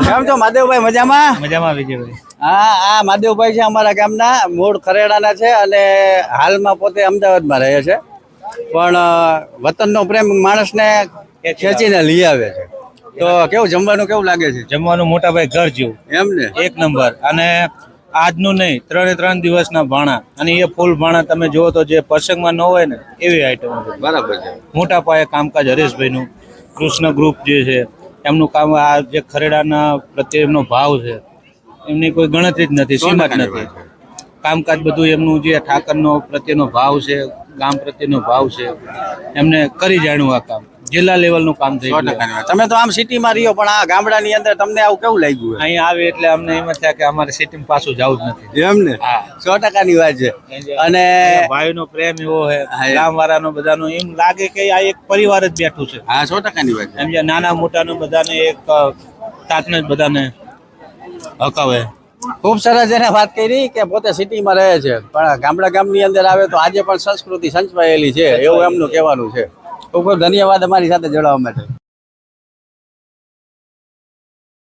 કેમ છો માધવભાઈ મજામાં? મજામાં વિજયભાઈ. હા આ માધવભાઈ છે અમારા ગામના મૂળ ખરેડાના છે અને હાલમાં પોતે અમદાવાદમાં રહે છે. પણ વતનનો પ્રેમ માણસને ખેંચીને લઈ આવે છે. તો કેવું જમવાનું કેવું લાગે છે? જમવાનું મોટા ભાઈ ઘર જેવું. એમ ને? એક નંબર. અને આજનું નહીં ત્રણે ત્રણ દિવસના ભાણા. અને એ ફૂલ ભાણા તમે જુઓ તો જે પ્રસંગમાં ન હોય ને એવી આઈટમ બરાબર છે. મોટા પાયે કામકાજ હરેશભાઈનું. કૃષ્ણ ગ્રુપ જે છે એમનું કામ આ જે ખરેડાના પ્રત્યે એમનો ભાવ છે એમની કોઈ ગણતરી જ નથી સીમત નથી. કામકાજ બધું એમનું જે ઠાકરનો પ્રત્યેનો ભાવ છે ગામ પ્રત્યેનો ભાવ છે એમને કરી જાણ્યું આ કામ. જિલ્લા લેવલનું કામ વાત. તમે તો આમ સિટીમાં રહ્યો પણ આ ગામડાની અંદર તમને આવું કેવું લાગ્યું અહીંયા આવે એટલે અમને એમ થયા થાય કે અમારે સિટીમાં પાછું જવું જ નથી. એમ ને? હા. સો ટકાની વાત છે. અને ભાઈનો પ્રેમ એવો છે હા, એ. ગામ વાળાનો બધાનો એમ લાગે કે આ એક પરિવાર જ બેઠું છે. હા સો ટકાની વાત છે. એમ જે નાના મોટાનો બધાને એક તાતને જ બધાને હકાવે. ખૂબ સરસ એને વાત કરી કે પોતે સિટીમાં રહે છે. પણ ગામડા ગામની અંદર આવે તો આજે પણ સંસ્કૃતિ સંચવાયેલી છે એવું એમનું કહેવાનું છે. ખૂબ ખૂબ ધન્યવાદ અમારી સાથે જોડાવા માટે.